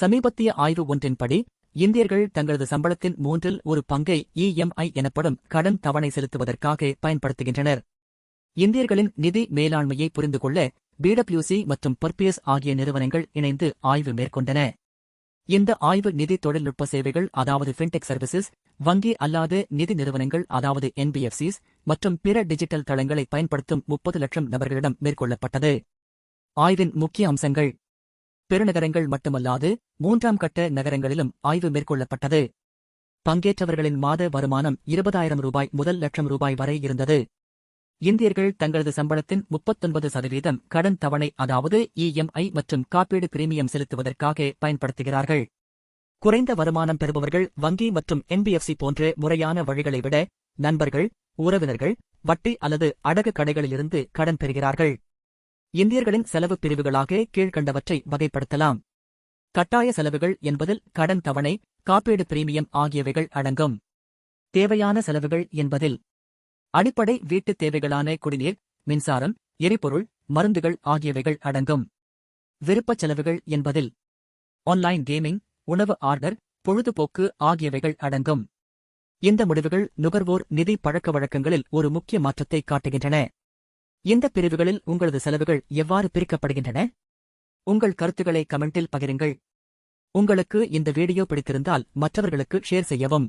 சமீபத்திய ஆய்வு ஒன்றின்படி இந்தியர்கள் தங்களது சம்பளத்தின் மூன்றில் ஒரு பங்கை இஎம்ஐ எனப்படும் கடன் தவணை செலுத்துவதற்காக பயன்படுத்துகின்றனர். இந்தியர்களின் நிதி மேலாண்மையை புரிந்து கொள்ள பிடபிள்யூசி மற்றும் பர்பியஸ் ஆகிய நிறுவனங்கள் இணைந்து ஆய்வு மேற்கொண்டன. இந்த ஆய்வு நிதி தொழில்நுட்ப சேவைகள் அதாவது ஃபின்டெக் சர்வீசஸ் வங்கி அல்லாத நிதி நிறுவனங்கள் அதாவது என்பிஎஃப்சிஸ் மற்றும் பிற டிஜிட்டல் தளங்களை பயன்படுத்தும் முப்பது லட்சம் நபர்களிடம் மேற்கொள்ளப்பட்டது. ஆய்வின் முக்கிய அம்சங்கள் பெருநகரங்கள் மட்டுமல்லாது மூன்றாம் கட்ட நகரங்களிலும் ஆய்வு மேற்கொள்ளப்பட்டது. பங்கேற்றவர்களின் மாத வருமானம் இருபதாயிரம் ரூபாய் முதல் லட்சம் ரூபாய் வரை இருந்தது. இந்தியர்கள் தங்களது சம்பளத்தின் முப்பத்தொன்பது சதவீதம் கடன் தவணை அதாவது இஎம்ஐ மற்றும் காப்பீடு பிரீமியம் செலுத்துவதற்காக பயன்படுத்துகிறார்கள். குறைந்த வருமானம் பெறுபவர்கள் வங்கி மற்றும் என்பிஎஃப்சி போன்ற முறையான வழிகளை விட நண்பர்கள் உறவினர்கள் வட்டி அல்லது அடகு கடைகளிலிருந்து கடன் பெறுகிறார்கள். இந்தியர்களின் செலவு பிரிவுகளாக கீழ்கண்டவற்றை வகைப்படுத்தலாம். கட்டாய செலவுகள் என்பதில் கடன் தவணை காப்பீடு பிரீமியம் ஆகியவைகள் அடங்கும். தேவையான செலவுகள் என்பதில் அடிப்படை வீட்டுத் தேவைகளான குடிநீர் மின்சாரம் எரிபொருள் மருந்துகள் ஆகியவைகள் அடங்கும். விருப்பச் செலவுகள் என்பதில் ஆன்லைன் கேமிங் உணவு ஆர்டர் பொழுதுபோக்கு ஆகியவைகள் அடங்கும். இந்த முடிவுகள் நுகர்வோர் நிதி பழக்க வழக்கங்களில் ஒரு முக்கிய மாற்றத்தை காட்டுகின்றன. இந்த பிரிவுகளில் உங்களது செலவுகள் எவ்வாறு பிரிக்கப்படுகின்றன? உங்கள் கருத்துக்களை கமெண்டில் பகிருங்கள். உங்களுக்கு இந்த வீடியோ பிடித்திருந்தால் மற்றவர்களுக்கு ஷேர் செய்யவும்.